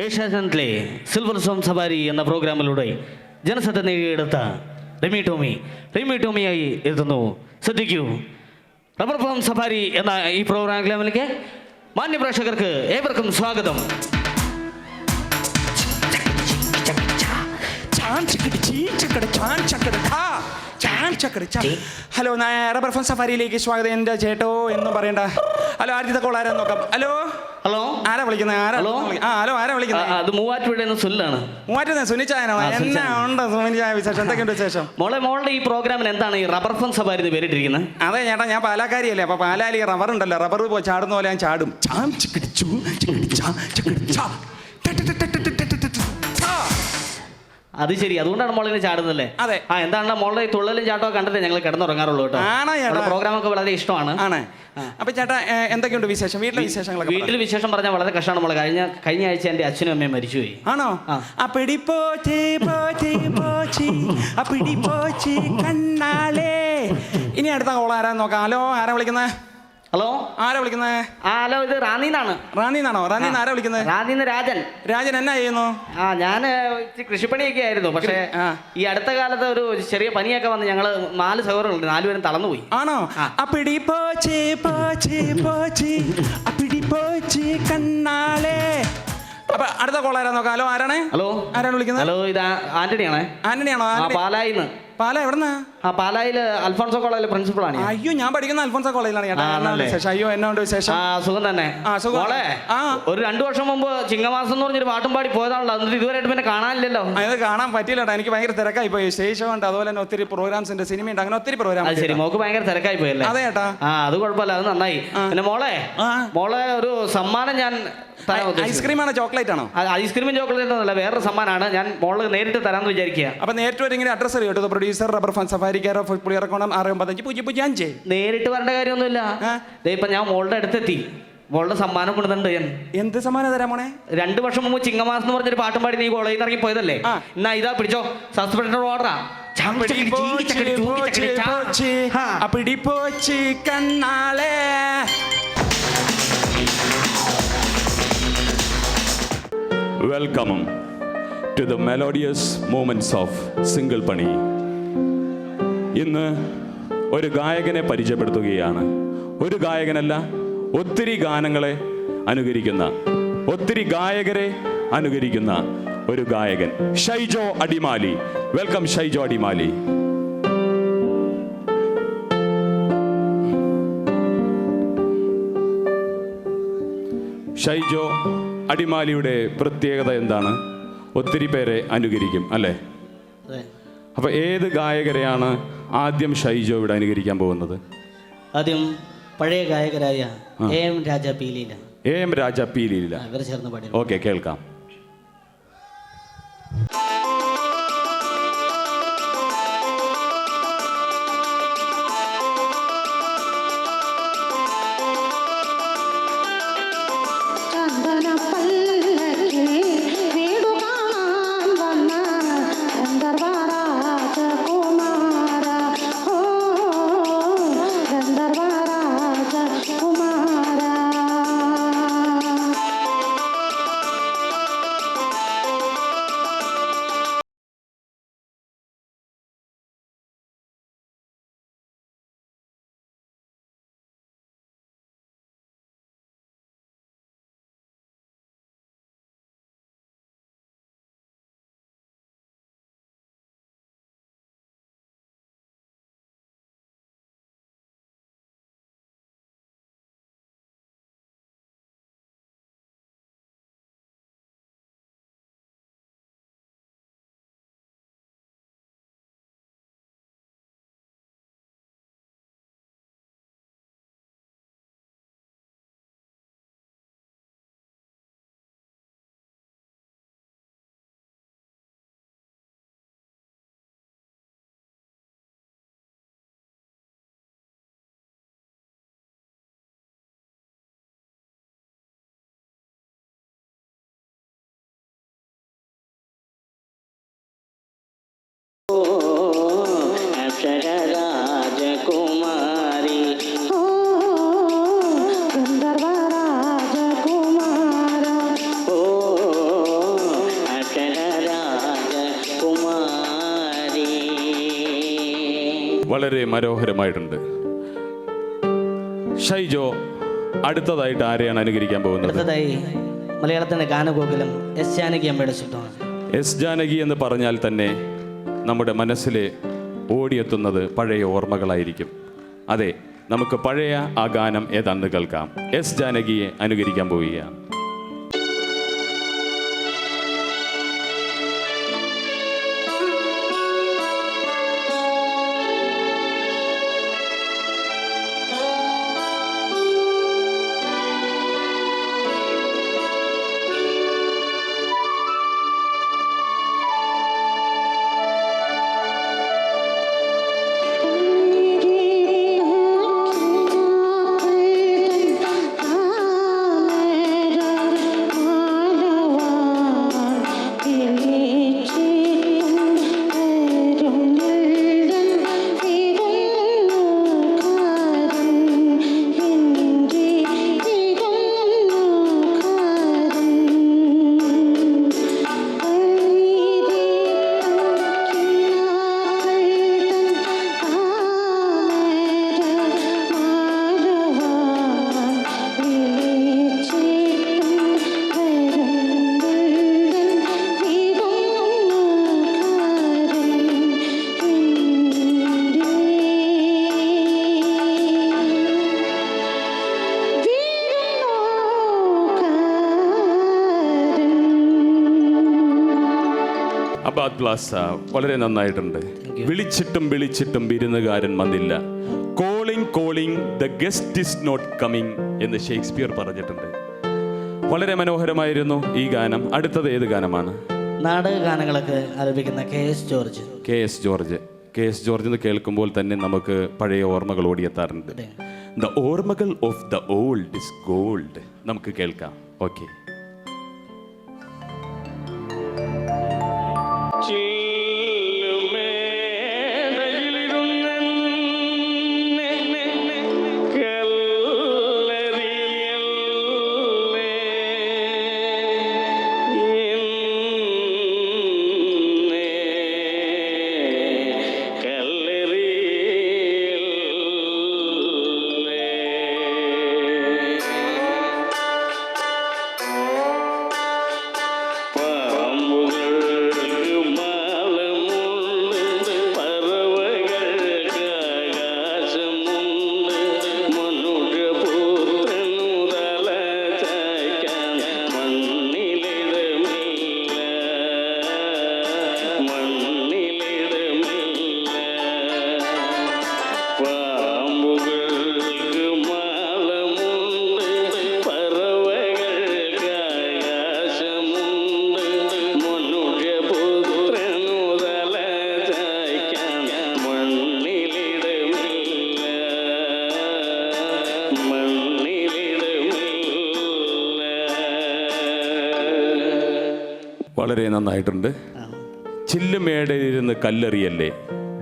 ഏഷ്യാനെറ്റിലെ സിൽവർ സോം സവാരി എന്ന പ്രോഗ്രാമിലൂടെ ജനശ്രദ്ധ നേടിയെടുത്ത റിമി ടോമി. റിമി ടോമിയായി എത്തുന്നു. ശ്രദ്ധിക്കൂ. റബ്ബർ ഫോം സഫാരി എന്ന ഈ പ്രോഗ്രാമിലേക്ക് മാന്യ പ്രേക്ഷകർക്ക് ഏവർക്കും സ്വാഗതം. ഹലോ റബ്ബർ ഫോൺ സഫാരിയിലേക്ക് സ്വാഗതം എന്റെ ചേട്ടോ എന്ന് പറയണ്ട. ഹലോ ആദ്യത്തെ കോൾ നോക്കാം. ഹലോ? ഹലോ ആരാ വിളിക്കുന്നത് ആരാ ഹലോ ആ ഹലോ ആരാ വിളിക്കുന്നത് അത് മൂവാറ്റുപുഴ സുല്ലാണ് മൂവാറ്റുപുഴ സുനിച്ചായനോ എന്നാ ഉണ്ട് സുനിച്ചായ വിശേഷം എന്തൊക്കെയുണ്ട് വിശേഷം മോളെ മോളുടെ ഈ പ്രോഗ്രാമിന് എന്താണ് ഈ റബ്ബർ ഫൺ സഫാരി പേരിട്ടിരിക്കുന്നത് അതെ ചേട്ടാ ഞാൻ പാലാക്കാരിയല്ലേ അപ്പൊ പാലാലി റബ്ബർ ഉണ്ടല്ലോ റബ്ബർ പോയി ചാടുന്ന പോലെ ഞാൻ ചാടും അത് ശരി അതുകൊണ്ടാണ് മോളിനെ ചാടുന്നല്ലേ അതെ ആ എന്താണ് മോളുടെ തുള്ളലും ചാട്ടമൊക്കെ കണ്ടിട്ട് ഞങ്ങൾ കിടന്നുറങ്ങാറുള്ളൂ കേട്ടോ പ്രോഗ്രാം ഒക്കെ വളരെ ഇഷ്ടമാണ് ആണേ അപ്പൊ ചേട്ടാ എന്തൊക്കെയുണ്ട് വിശേഷം? വീട്ടിലെ വിശേഷങ്ങളൊക്കെ വീട്ടിൽ വിശേഷം പറഞ്ഞാൽ വളരെ കഷ്ടമാണ് നമ്മൾ കഴിഞ്ഞ കഴിഞ്ഞ ആഴ്ച എന്റെ അച്ഛനും അമ്മയും മരിച്ചുപോയി. ആണോ. അപ്പിടി പോച്ചി പോച്ചി പോച്ചി. അപ്പിടി പോച്ചി കണ്ണാലേ ഇനി അടുത്ത കോൾ ആരാ നോക്കാം. ഹലോ ആരാ വിളിക്കുന്നത് ഹലോ? ആരാ വിളിക്കുന്നത് ആ ഹലോ ഇത് റാന്നിന്നാണ്. റാന്നിന്നാണോ? റാന്നിന്ന് ആരാ വിളിക്കുന്നത് റാന്നിന്ന് രാജൻ. രാജൻ എന്നാ ചെയ്യുന്നു? ആ ഞാൻ കൃഷിപ്പണിയൊക്കെ ആയിരുന്നു. പക്ഷേ ഈ അടുത്ത കാലത്ത് ഒരു ചെറിയ പനിയൊക്കെ വന്ന് ഞങ്ങൾ നാല് സഹോദരങ്ങളുണ്ട്. നാലുപേരും തളർന്നുപോയി. ആണോ. അപ്പിടി പോച്ചി പോച്ചി പോച്ചി. അപ്പിടി പോച്ചി കണ്ണാലേ അപ്പൊ അടുത്ത കോൾ ആരാ നോക്കാം? ഹലോ ആരാണ്? ഹലോ. ആരാണ് വിളിക്കുന്നത്? ഹലോ ഇത് ആന്റണിയാണേ. ആന്റണിയാണോ? പാലായിന്ന്. പാല എവിടെന്നാ? ആ പാലായിൽ അൽഫോൺസോ കോളേജിലെ പ്രിൻസിപ്പളാണ് ഞാൻ. അയ്യോ ഞാൻ പഠിക്കുന്ന അൽഫോൺസ കോളേജിലാണ് ചേട്ടാ. ആ, എന്നാ ആണല്ലേ? വിശേഷം? അയ്യോ എന്നാ ഉണ്ട് വിശേഷം? ആ സുഖം തന്നെ. ആ, സുഖം. മോളെ ആ. ഒരു രണ്ടു വർഷം മുമ്പ് ചിങ്ങമാസം എന്ന് പറഞ്ഞൊരു പാട്ടും പാടി പോയതാണല്ലോ. എന്നിട്ട് ഇതുവരെയായിട്ട് പിന്നെ കാണാനില്ലല്ലോ. അത് കാണാൻ പറ്റില്ല കേട്ടോ എനിക്ക് ഭയങ്കര തിരക്കായി പോയി. സ്റ്റേജ് ഷോ ഉണ്ട് അതുപോലെ തന്നെ ഒത്തിരി പ്രോഗ്രാംസ് ഉണ്ട് സിനിമ ഉണ്ട് അങ്ങനെ ഒത്തിരി പ്രോഗ്രാം അത് ശരി മോക്ക് ഭയങ്കര തിരക്കായി പോയല്ലേ അതെ ചേട്ടാ ആ അത് കുഴപ്പമില്ല അത് നന്നായി. പിന്നെ മോളെ ആ. മോളെ ഒരു സമ്മാനം ഞാൻ തരാൻ. ഐസ്ക്രീം ആണോ ചോക്ലേറ്റ് ആണോ? ഐസ്ക്രീമും ചോക്ലേറ്റും ഒന്നുമല്ല വേറൊരു സമ്മാനമാണ് ഞാൻ മോൾ നേരിട്ട് തരാമെന്ന് വിചാരിക്കുക അപ്പൊ നേരിട്ട് വരെ ഇങ്ങനെ അഡ്രസ് അറിയോ? കേട്ടോ പ്രൊഡ്യൂസർ റബ്ബർ ഫാൻ പുളി പുളിയറക്കോണം ആറ് ഒമ്പത്തഞ്ച് പൂജ്യം പൂജ്യം അഞ്ച്. നേരിട്ട് വരേണ്ട കാര്യമൊന്നുമില്ല. ദേ ഇപ്പൊ ഞാൻ മോളുടെ അടുത്തെത്തി. മോളുടെ സമ്മാനം കൊടുത്തിട്ടുണ്ട് ഞാൻ. എന്ത് സമ്മാനം തരാം മോനെ? രണ്ട് വർഷം മുമ്പ് ചിങ്ങമാസം എന്ന് പറഞ്ഞൊരു പാട്ടും പാടി നീ കോളേജിൽ നിന്ന് ഇറങ്ങി പോയതല്ലേ. എന്നാ ഇതാ പിടിച്ചോ. സസ്പെൻഡ് ഓർഡറാ അപ്പിടി പോച്ചി, കണ്ണാളേ. Welcome to the melodious moments of single പണി ഇന്ന് ഒരു ഗായകനെ പരിചയപ്പെടുത്തുകയാണ്. ഒരു ഗായകനല്ല ഒത്തിരി ഗാനങ്ങളെ അനുകരിക്കുന്ന ഒത്തിരി ഗായകരെ അനുകരിക്കുന്ന ഒരു ഗായകൻ ഷൈജോ അടിമാലി. വെൽക്കം ഷൈജോ അടിമാലി. ഷൈജോ അടിമാലിയുടെ പ്രത്യേകത എന്താണ്? ഒത്തിരി പേരെ അനുകരിക്കും അല്ലേ. അപ്പൊ ഏത് ഗായകരെയാണ് ആദ്യം ഷൈജോ ഇവിടെ അനുകരിക്കാൻ പോകുന്നത്? ആദ്യം പഴയ ഗായകരായ A M Raja P Leela. A M Raja പീലിയില്ല ഇവർ ചേർന്ന് പാടി ഓക്കെ കേൾക്കാം. വളരെ മനോഹരമായിട്ടുണ്ട്. ഷൈജോ അടുത്തതായിട്ട് ആരെയാണ് അനുകരിക്കാൻ പോകുന്നത്? അടുത്തതായി മലയാളത്തിന്റെ ഗാനഗോകുലം എസ് ജാനകി അമ്മയുടെ എസ് ജാനകി എന്ന് പറഞ്ഞാൽ തന്നെ നമ്മുടെ മനസ്സിലെ ഓടിയെത്തുന്നത് പഴയ ഓർമ്മകളായിരിക്കും. അതെ നമുക്ക് പഴയ ആ ഗാനം ഏതാണ്ട് കേൾക്കാം. എസ് ജാനകിയെ അനുകരിക്കാൻ പോവുകയാണ്. അബാദ് പ്ലാസ വളരെ നന്നായിട്ടുണ്ട്. വിളിച്ചിട്ടും വിളിച്ചിട്ടും വിരുന്നുകാരൻ വന്നില്ല. Calling calling the guest is not coming എന്ന് ഷേക്സ്പിയർ പറഞ്ഞിട്ടുണ്ട്. വളരെ മനോഹരമായിരുന്നു ഈ ഗാനം. അടുത്തത് ഏത് ഗാനമാണ്? നാടക ഗാനങ്ങളൊക്കെ ആലപിക്കുന്ന K S George. K S George. K S George എന്ന് കേൾക്കുമ്പോൾ തന്നെ നമുക്ക് പഴയ ഓർമ്മകൾ ഓടിയെത്താറുണ്ട്. ദ ഓർമ്മകൾ of the old is gold നമുക്ക് കേൾക്കാം. ഓക്കെ വളരെ നന്നായിട്ടുണ്ട്. ചില്ലുമേടയിരുന്ന് കല്ലെറിയല്ലേ?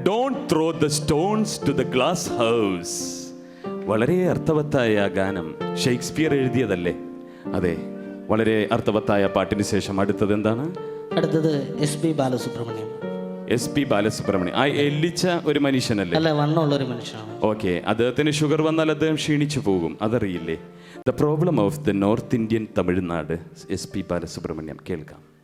Don't throw the stones to the glass house വളരെ അർത്ഥവത്തായ ഗാനം ഷേക്സ്പിയർ എഴുതിയതല്ലേ? അതെ വളരെ അർത്ഥവത്തായ പാട്ടിന് ശേഷം അടുത്തത് എന്താണ്? അടുത്തത് S P Balasubrahmanyam. S P Balasubrahmanyam. ആ എല്ലിച്ച ഒരു മനുഷ്യനല്ലേ? അല്ല വണ്ണമുള്ള ഒരു മനുഷ്യനാണ്. ഓക്കെ അദ്ദേഹത്തിന് ഷുഗർ വന്നാൽ അദ്ദേഹം ക്ഷീണിച്ചു പോകും. അതറിയില്ലേ? The problem of the north Indian Tamil Nadu S P Balasubrahmanyam. കേൾക്കാം.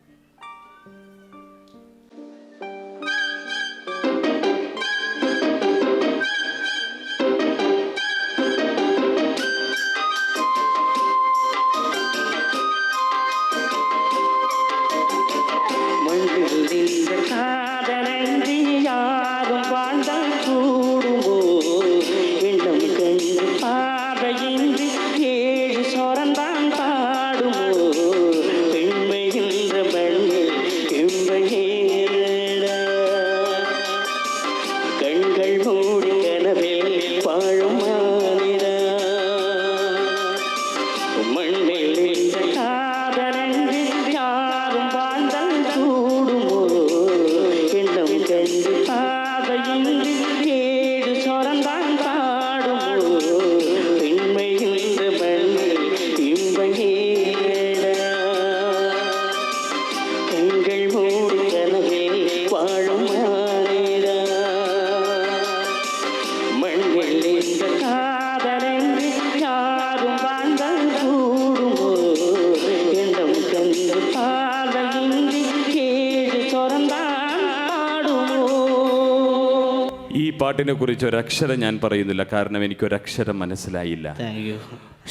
പാട്ടിനെ കുറിച്ച് ഒരക്ഷരം ഞാൻ പറയുന്നില്ല. കാരണം എനിക്ക് ഒരക്ഷരം മനസ്സിലായില്ല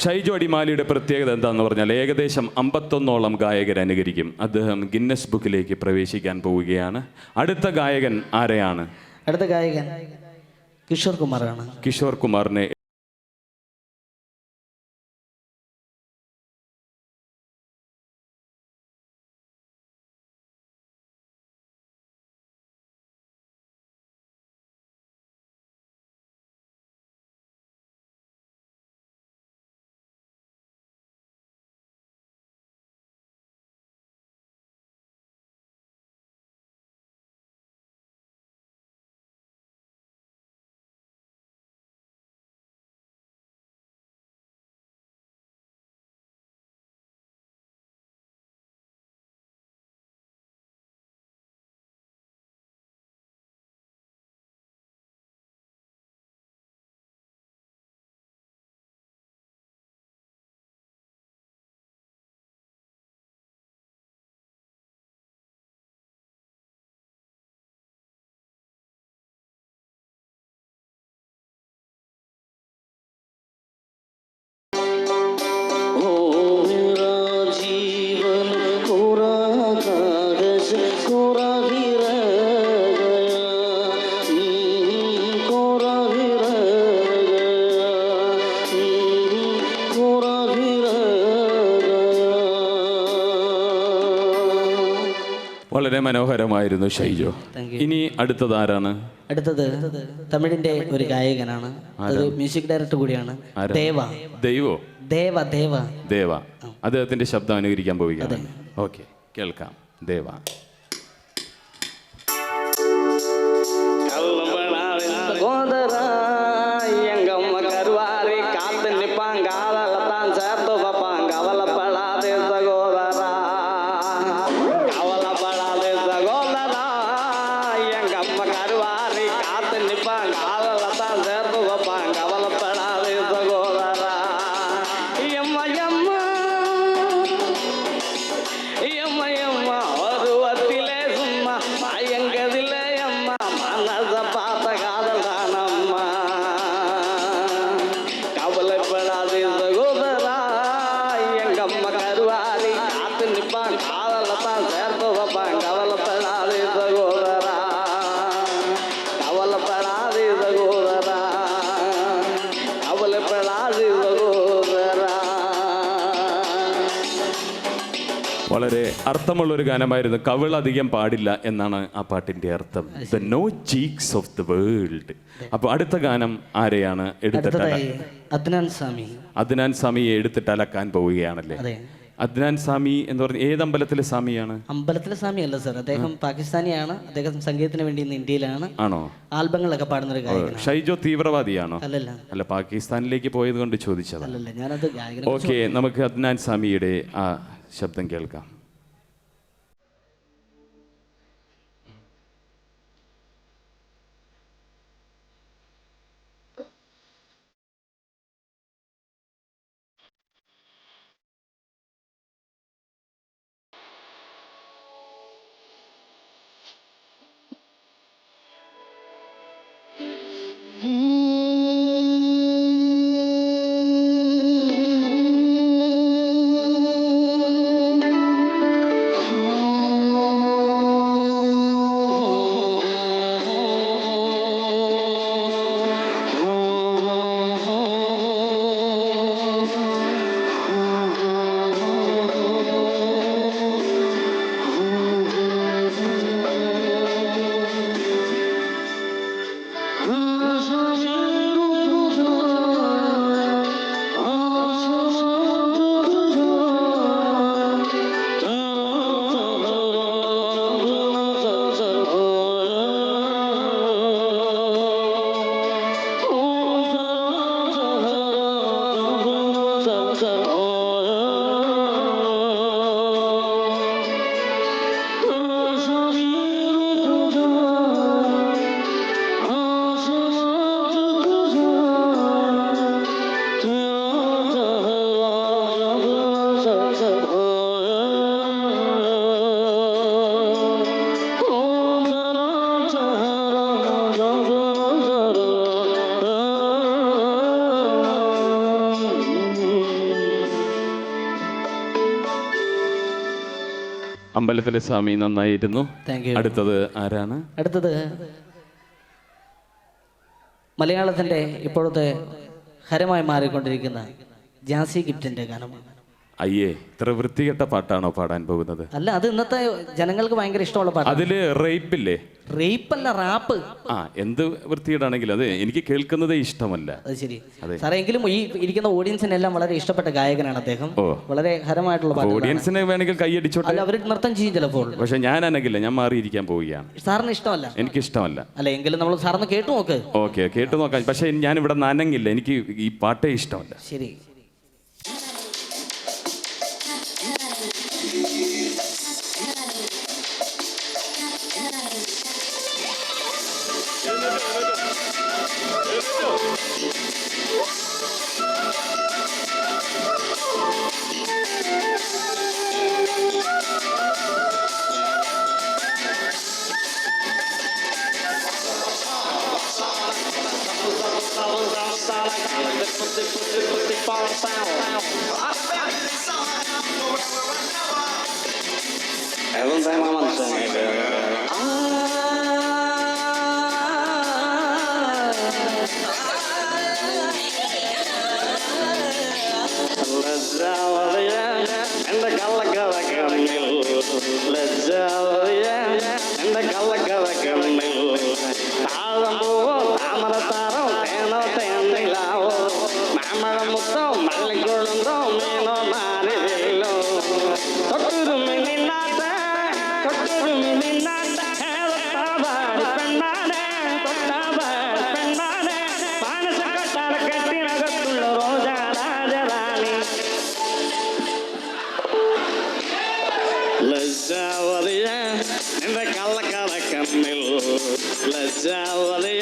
ഷൈജു അടിമാലിയുടെ പ്രത്യേകത എന്താന്ന് പറഞ്ഞാൽ ഏകദേശം അമ്പത്തൊന്നോളം ഗായകർ അനുകരിക്കും. അദ്ദേഹം ഗിന്നസ് ബുക്കിലേക്ക് പ്രവേശിക്കാൻ പോവുകയാണ്. അടുത്ത ഗായകൻ ആരെയാണ്? അടുത്ത ഗായകൻ കിഷോർ കുമാറാണ്. കിഷോർ കുമാറിനെ വളരെ മനോഹരമായിരുന്നു ഷൈജോ. ഇനി അടുത്തത് ആരാണ്? അടുത്തത് തമിഴിന്റെ ഒരു ഗായകനാണ്. ഒരു മ്യൂസിക് ഡയറക്ടർ കൂടിയാണ്. ദേവ. ദൈവോ? ദേവ ദേവ. ദേവ. അദ്ദേഹത്തിന്റെ ശബ്ദം അനുകരിക്കാൻ പോവുകയാണ്. ഓക്കെ കേൾക്കാം. ദേവ. വളരെ അർത്ഥമുള്ള ഒരു ഗാനമായിരുന്നു കവിൾ അധികം പാടില്ല എന്നാണ് ആ പാട്ടിന്റെ അർത്ഥം. The no cheeks of the world അപ്പോൾ അടുത്ത ഗാനം ആരെയാണ് എടുത്തിട്ട് അദ്നാൻ സ്വാമി. അദ്നാൻ സ്വാമിയെ എടുത്തിട്ട് അലക്കാൻ പോവുകയാണല്ലേ? അതെ. അദ്നാൻ സ്വാമി എന്ന് പറഞ്ഞ ഏത് അമ്പലത്തിലെ സ്വാമിയാണ്? അമ്പലത്തിലെ സ്വാമി അല്ല സർ. അദ്ദേഹം പാകിസ്ഥാനിയാണ്. അദ്ദേഹം സംഗീതത്തിന് വേണ്ടി ഇന്ന് ഇന്ത്യയിലാണ്. ആണോ? ആൽബങ്ങളൊക്കെ പാടുന്ന ഒരു ഗായകൻ ഷൈജോ തീവ്രവാദിയാണോ? അല്ലല്ല. അല്ല പാകിസ്ഥാനിലേക്ക് പോയത് കൊണ്ട് അല്ലല്ല ഞാനത് ഗായകൻ ഓക്കെ നമുക്ക് അദ്നാൻ സ്വാമിയുടെ ആ ശബ്ദം കേൾക്കാം ും. അമ്പലത്തിലെ സ്വാമി നന്നായിരുന്നു. അടുത്തത് ആരാണ്? അടുത്തത് മലയാളത്തിന്റെ ഇപ്പോഴത്തെ ഹരമായി മാറിക്കൊണ്ടിരിക്കുന്ന ജാസി ഗിഫ്റ്റിന്റെ ഗാനമാണ്. അയ്യേ ഇത്ര വൃത്തികെട്ട പാട്ടാണോ പാടാൻ പോകുന്നത്? അല്ല അത് ഇന്നത്തെ ജനങ്ങൾക്ക് ഭയങ്കര ഇഷ്ടമുള്ള പാട്ട് അതിൽ റേപ്പില്ലേ? അല്ല റാപ്പ്. ആ എന്ത് വൃത്തികേടാണെങ്കിലും അതെ എനിക്ക് കേൾക്കുന്നതേ ഇഷ്ടമല്ല. അത് ശരി. സാറേ എങ്കിലും ഈ ഇരിക്കുന്ന ഓഡിയൻസിനെല്ലാം വളരെ ഇഷ്ടപ്പെട്ട ഗായകനാണ് അദ്ദേഹം. ഓ. വളരെ ഹരമായിട്ടുള്ള ഓഡിയൻസിനെ വേണമെങ്കിൽ കൈയടിച്ചോട്ടെ അല്ല അവർ നൃത്തം ചെയ്യും ചിലപ്പോൾ. പക്ഷെ ഞാൻ അനങ്ങില്ല ഞാൻ മാറിയിരിക്കാൻ പോവുകയാണ്. സാറിന് ഇഷ്ടമല്ല? എനിക്കിഷ്ടമല്ല. അല്ല എങ്കിലും നമ്മൾ സാറിന് കേട്ടു നോക്ക്. ഓക്കെ കേട്ടു നോക്കാം. പക്ഷെ ഞാൻ ഇവിടെ നനങ്ങില്ല എനിക്ക് ഈ പാട്ടേ ഇഷ്ടമല്ല. ശരി. Zalali.